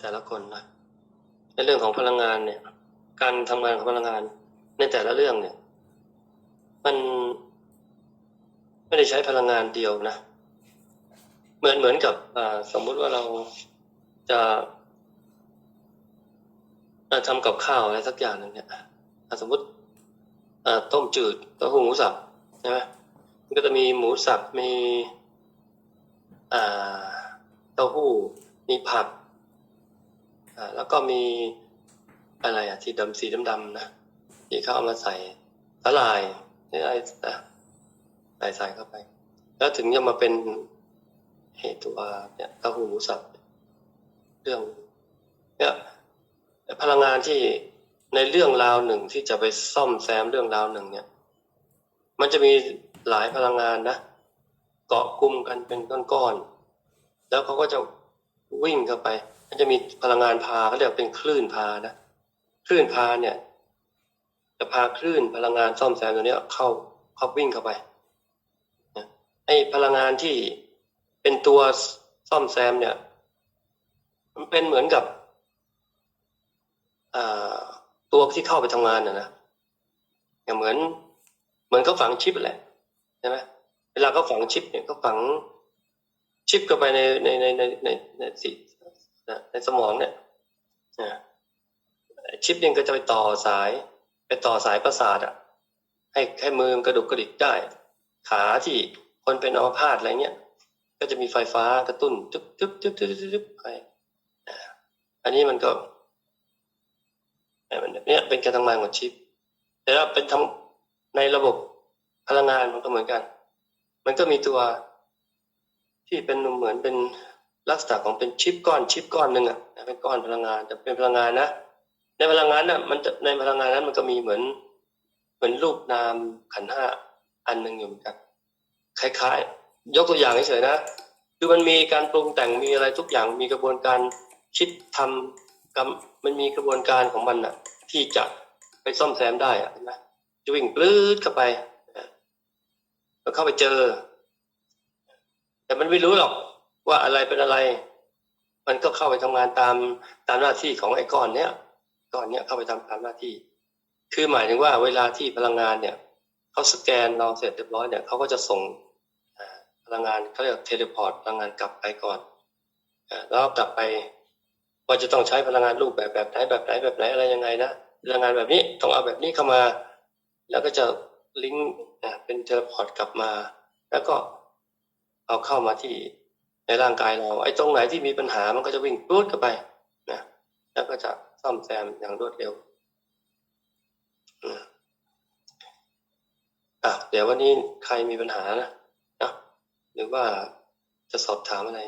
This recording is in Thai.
แต่ละคนนะในเรื่องของพลังงานเนี่ย การทำงานของพลังงาน ในแต่ละเรื่องเนี่ย มันไม่ได้ใช้พลังงานเดียวนะเหมือนเหมือนกับสมมุติว่าเราจะอ่าทำกับข้าวอะไรสักอย่างหนึ่งเนี่ยสมมติต้มจืดเต้าหู้หมูสับใช่ไหมมันก็จะมีหมูสับมีเต้าหู้มีผัก แล้วก็มีอะไรอะที่ดำสีดำๆนะที่เขาเอามาใส่สลายนี่อะไรนะใส่ใส่เข้าไป แล้วถึงจะมาเป็นเหตุตัวเนี่ยเต้าหู้หมูสับเรื่องเนี่ยพลังงานที่ในเรื่องราวหนึ่งที่จะไปซ่อมแซมเรื่องราวหนึ่งเนี่ย มันจะมีหลายพลังงานนะเกาะกลุ่มกันเป็นก้อนๆแล้วเขาก็จะวิ่งเข้าไป มันจะมีพลังงานพาเขาเรียกเป็นคลื่นพานะคลื่นพาเนี่ย จะพาคลื่นพลังงานซ่อมแซมตัวนี้เข้าเข้าวิ่งเข้าไปไอ้พลังงานที่เป็นตัวซ่อมแซมเนี่ย มันเป็นเหมือนกับตัวที่เข้าไปทำงานนะนะอย่างเหมือน เหมือนเขาฝังชิปแหละใช่ไหมเวลาเขาฝังชิปเนี่ยเขาฝังชิปเข้าไปในในในในในใน สิในสมองเนี่ยชิปเนี่ยก็จะไปต่อสาย ไปต่อสายประสาทอะให้ให้มือกระดุกกระดิกได้ ขาที่คนเป็นอัมพาตอะไรเงี้ยก็จะมีไฟฟ้ากระตุ้นตึ๊บตึ๊บตึ๊บตึ๊บตึ๊บตึ๊บไปอันนี้มันก็เนี่ยเป็นการทำงานของชิป แต่ว่าเป็นทำในระบบพลังงานมันก็เหมือนกัน มันก็มีตัวที่เป็นเหมือนเป็น ลักษณะของเป็นชิปก้อนชิปก้อนหนึ่งอะเป็นก้อนพลังงานจะเป็นพลังงานนะในพลังงานน่ะมันจะในพลังงานนั้นมันก็มีเหมือน เหมือนรูปนามขันห้าอันหนึ่งอยู่เหมือนกันคล้ายๆ ยกตัวอย่างเฉยๆนะคือมันมีการปรุงแต่งมีอะไรทุกอย่างมีกระบวนการคิดทำกรรมมันมีกระบวนการของมันอะ ที่จะไปซ่อมแซมได้อะนไหมจะวิ่งปลื้ดเข้าไปแล้วเข้าไปเจอ แต่มันไม่รู้หรอก ว่าอะไรเป็นอะไร มันก็เข้าไปทำงานตามตามหน้าที่ของไอ้ก้อนเนี้ยก้อนเนี้ยเข้าไปทำตามหน้าที่ คือหมายถึงว่าเวลาที่พลังงานเนี่ยเขาสแกนเราเสร็จเรียบร้อยเนี่ยเขาก็จะส่งพลังงานเขาเรียกเทเลพอร์ตพลังงานกลับไปก่อนอ่าแล้วกลับไปว่าจะต้องใช้พลังงานรูปแบบแบบไหนแบบไหนแบบไหนอะไรยังไงนะพลังงานแบบนี้ต้องเอาแบบนี้เข้ามา แล้วก็จะลิงก์อ่าเป็นเทเลพอร์ตกลับมา แล้วก็เอาเข้ามาที่ ในร่างกายเรา ไอ้ตรงไหนที่มีปัญหามันก็จะวิ่งรุดเข้าไปนะแล้วก็จะซ่อมแซมอย่างรวดเร็วอะเดี๋ยววันนี้ใครมีปัญหานะนะหรือว่าจะสอบถามอะไร